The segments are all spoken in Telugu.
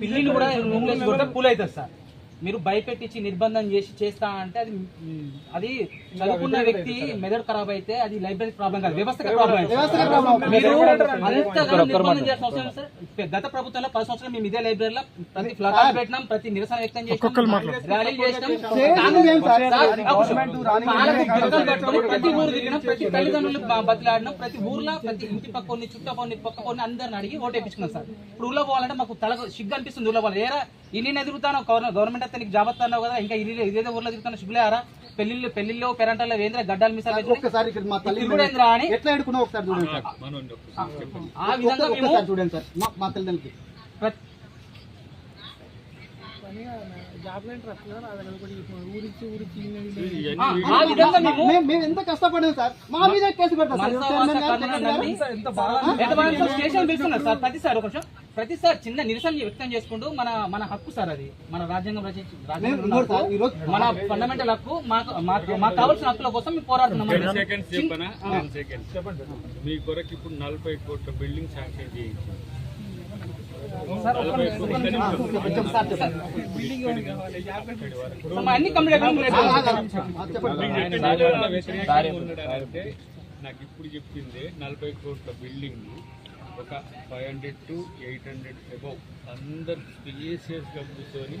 పిల్లిని కూడా రూమ్లో కొడితే కూల్ అవుతుంది సార్ మీరు భయపెట్టించి నిర్బంధం చేసి చేస్తా అంటే అది అది చదువుకున్న వ్యక్తి మెదడు ఖరాబ్ అయితే అది లైబ్రరీ ప్రాబ్లం కాదు వ్యవస్థ గత ప్రభుత్వంలో పది సంవత్సరాలు మేము ఇదే లైబ్రరీలో ప్రతి ఫ్లాట్ పెట్టినాం ప్రతి నిరసన వ్యక్తం చేసినాం ర్యాలీలు చేసినాం. ప్రతి ఊరు తిరిగినాం ప్రతి తల్లిదండ్రులు బతిలాడినాం ప్రతి ఊర్లో ప్రతి ఇంటి పక్క కొన్ని చుట్ట కొన్ని పక్క కొన్ని అందరిని అడిగి ఓటు వేయించుకున్నాం సార్. ఇప్పుడు ఊళ్ళో పోవాలంటే మాకు తల సిగ్గు అనిపిస్తుంది ఊళ్ళో పోవాలి. ఏరా ఇన్ని ఎదుగుతాను గవర్నమెంట్ అయితే నీకు జాబ్ వస్తున్నావు కదా ఇంకా ఇల్లు ఇదేదో ఊర్లో తిరుగుతాను సిగ్గులేరా పెళ్ళిళ్ళు పెళ్ళిళ్ళు పెరంటాల్లో వేంద్ర గడ్డాలు మిసాలు ఒక్కసారి ఇక్కడ మా తల్లి తిరుగుడేంద్రా అని? ఎట్లా ఎడుకున్నావు ఒకసారి చూడండి సార్. ఆ విధంగా మేము చూడండి సార్. మా తల్లిదండ్రులకి. మేము ఎంత కష్టపడాం సార్ మా మీద కేసు పెడతాం సార్. ఎంత బాగా స్టేషన్ పిలుస్తున్నారు సార్. ప్రతిసారి ఒక నిమిషం. ప్రతిసారి చిన్న నిరసన వ్యక్తం చేసుకుంటూ మన మన హక్కు సార్ అది. మన రాజ్యాంగం రచించి మన ఫండమెంటల్ హక్కు మాకు మాకు మాకు కావాల్సిన హక్కుల కోసం మేము పోరాడుతున్నాం మీ కొరకు ఇప్పుడు నలభై కోట్ల బిల్డింగ్ శాంక్షన్ అన్ని కంప్లీట్ నాకు ఇప్పుడు చెప్పింది నలభై కోట్ల బిల్డింగ్ ఒక five hundred to eight hundred above అందరు స్పేసియస్గా కూర్చొని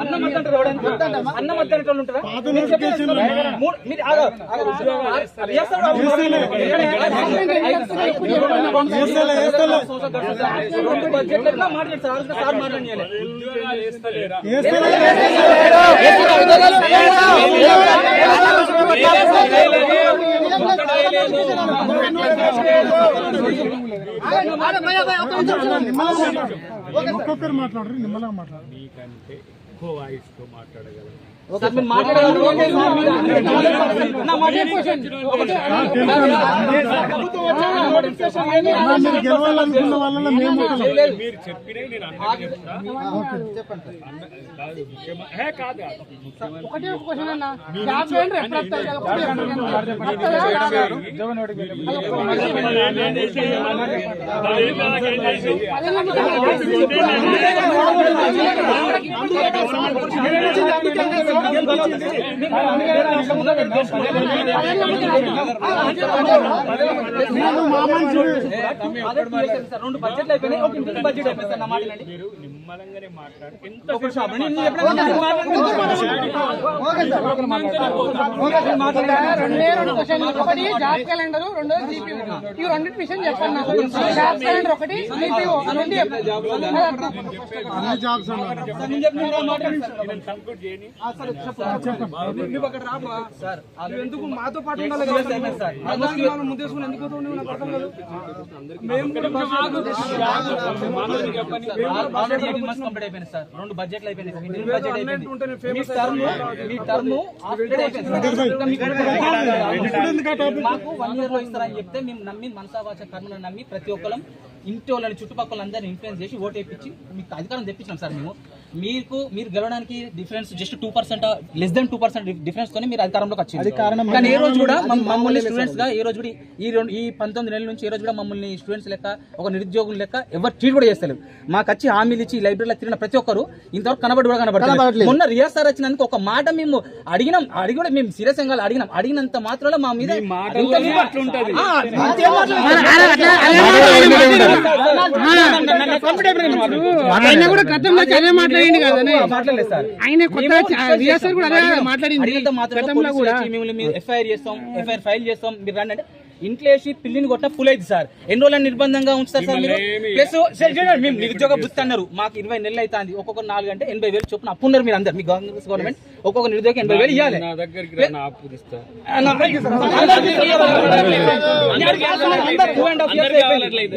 అన్నం వద్దంటారు? అన్నం ఉంటారా? రెండు బడ్జెట్లు ఎట్లా మాట్లాడు సార్? సార్ వేస్తలేరా ఒక్కొక్కరు మాట్లాడరు నిమ్మలంగా మాట్లాడరు ఎక్కువ వాయిస్తో మాట్లాడగలను మాట్లాడాలి. మీరు చెప్పినే నేను అదే. రెండు బడ్జెట్లు అయిపోయినాయి ఒక ఇంటికి బడ్జెట్ అయిపోయింది సార్ నా మాట. మీరు నిమ్మలంగానే మాట్లాడి ఎంత ఒక షాప్ నేను నేను ఎప్పుడైనా రెండే రెండు క్వశ్చన్లు ఒకటి జాబ్ క్యాలెండర్ రెండోది జీపీఓ ఈ రెండింటి విషయం చెప్పండి నాకు జాబ్ క్యాలెండర్ ఒకటి జీపీఓ రెండు చెప్పండి అన్ని జాబ్స్ మాట్లాడండి ఎందుకు మాతో పాటు ఉండాలి ముందేసుకుని ఎందుకు పోతావు నాకు అర్థం కాదు. మేము రెండు బడ్జెట్లు మీకు మాకు వన్ ఇయర్లో ఇస్తారని చెప్తే మేము నమ్మి మనసావాచ కర్మలను నమ్మి ప్రతి ఒక్కరం ఇంటి వాళ్ళని చుట్టుపక్కల అందరిని ఇన్ఫ్లుయెన్స్ చేసి ఓటు వేయించి మీకు అధికారం తెప్పించాం సార్ మేము. మీకు మీరు గెలవడానికి difference just two percent less than two percent difference తోనే మీరు అధికారంలోకి వచ్చింది కానీ ఏ రోజు కూడా మమ్- మమ్మల్ని స్టూడెంట్స్గా ఏ రోజు కూడా ఈ రెండు ఈ పంతొమ్మిది నెలల నుంచి ఏ రోజు కూడా మమ్మల్ని స్టూడెంట్స్ లెక్క ఒక నిరుద్యోగుల లెక్క ఎవరు ట్రీట్ కూడా చేస్తలేరు మాకు వచ్చి హామీలు ఇచ్చి లైబ్రరీలో తిరిగిన ప్రతి ఒక్కరు ఇంతవరకు కనబడి కూడా కనబడలేదు మొన్న రియాజ్ సార్ వచ్చినందుకు ఒక మాట మేము అడిగినాం అడిగి కూడా మేము సీరియస్గా అడిగినాం అడిగినంత మాత్రంలో మా మీద కూడా గతంలో అదే మాట్లాడింది కదా మాట్లాడలేదు సార్. ఆయన కొత్త రియాసర్ కూడా అదే మాట్లాడింది. వచ్చి మిమ్మల్ని మీరు ఎఫ్ఐఆర్ చేస్తాం ఎఫ్ఐఆర్ ఫైల్ చేస్తాం మీరు రండి అంటే ఇంట్లో వేసి పిల్లిని కొట్టిన పుల్ అయింది సార్. ఎన్ని రోజులు నిర్బంధంగా ఉంచుతారు సార్ మీరు? ప్లస్ సార్ చూడండి, మేము నిరుద్యోగ వృత్తి అన్నారు. మాకు ఇరవై నెలలు అవుతుంది. ఒక్కొక్క నాలుగు అంటే ఎనభై వేలు చొప్పున అప్పు ఉన్నారు మీరు అందరు మీ కాంగ్రెస్ గవర్నమెంట్ ఒక్కొక్క నిరుద్యోగం ఎనభై వేలు ఇవ్వాలి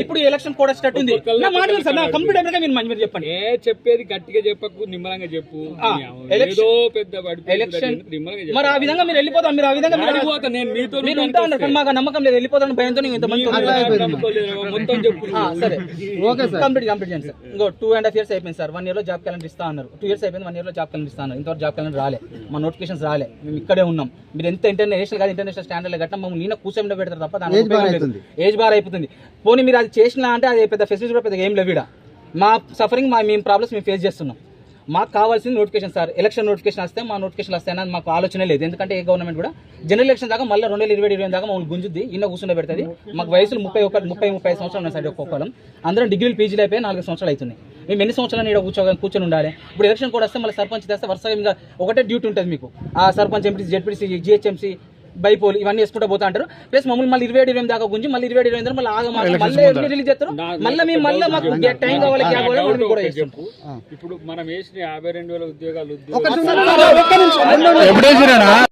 ఇప్పుడు ఎలక్షన్ కూడా స్టార్ట్ ఉంది. నా మాట వినండి సార్ నా కంప్లీట్ అయినాక మీరు మంచి చెప్పండి. ఏ చెప్పేది గట్టిగా చెప్పకు నిమ్మలంగా చెప్పు. ఏదో ఎలక్షన్- పెద్ద మరి ఆ విధంగా మీరు వెళ్ళిపోతాం మీరు ఆ విధంగా మీరు ఉంటా ఉన్నారు కానీ మాకు నమ్మకం వెళ్ళిపోతాను భయంతో నేను ఇంతమంది మొత్తం చెప్పు ఆ, సరే. Okay sir. కంప్లీట్ కంప్లీట్ చేయండి సార్. ఇంకో టూ అండ్ హాఫ్ ఇయర్స్ అయిపోయింది సార్. వన్ ఇయర్లో జాబ్ క్యాలెండర్ ఇస్తా అన్నారు. టూ ఇయర్స్ అయిపోయింది వన్ ఇయర్లో జాబ్ క్యాలెండర్ ఇస్తా అన్నారు. ఇంతవరకు జాబ్ క్యాలెండర్ రాలే. మా నోటిఫికేషన్స్ రాలే. మేము ఇక్కడే ఉన్నాం. మీరు ఎంత ఇంటర్నేషనల్ కాదు ఇంటర్నేషనల్ స్టాండర్డ్ కట్టినా మమ్మల్ని నేను కూర్చొని పెడతారు తప్ప దాని. ఏజ్ బార్ అయిపోతుంది. పోనీ మీరు అది చేసినా అంటే అది పెద్ద ఫెసిలిటీ కూడా పెద్ద ఏం లేవిడ మా సఫరింగ్ మా మేము ప్రాబ్లమ్స్ మేము ఫేస్ చేస్తున్నాం. మాకు కావాల్సింది నోటిఫికేషన్ సార్ ఎలక్షన్ నోటిఫికేషన్ వస్తే మా నోటిఫికేషన్ వస్తాయని మాకు ఆలోచన లేదు. ఎందుకంటే ఏ గవర్నమెంట్ కూడా జనరల్ ఎలక్షన్ దాకా మళ్ళీ రెండు వేల ఇరవై ఇరవై దాకా మమ్మల్ని గుంజుద్ది ఇన్న కూర్చుండే పెడుతుంది. మాకు వయసులు ముప్పై ఒక ముప్పై ముప్పై సంవత్సరాలు ఉన్నాయి సార్ ఒక్కొక్కరం అందరం డిగ్రీలు పీజీలు అయిపోయి నాలుగు సంవత్సరాలు అవుతుంది మేము ఎన్ని సంవత్సరాలు ఇక్కడ కూర్చో కూర్చొని ఉండాలి? ఇప్పుడు ఎలక్షన్ కూడా వస్తే మళ్ళీ సర్పంచ్ తెస్తే వరుసగా ఇంకా ఒకటే డ్యూటీ ఉంటుంది మీకు. ఆ sarpanch MPC ZPC GHMC bypoll ఇవన్నీ వేసుకుంటూ పోతా అంటారు. ప్లస్ మమ్మల్ని మళ్ళీ ఇరవై ఏడు ఇరవై దాకా గుంజి మళ్ళీ ఇరవై ఏడు ఇరవై మళ్ళీ ఆగ మళ్ళీ రిలీజ్ చేస్తారు. మళ్ళీ మేము మళ్ళీ మాకు టైం కావాలి గ్యాప్ కావాలి మళ్ళీ మేము కూడా చేస్తాం. చెప్పు. ఇప్పుడు మనం వేసిన యాభై రెండు వేల ఉద్యోగాలు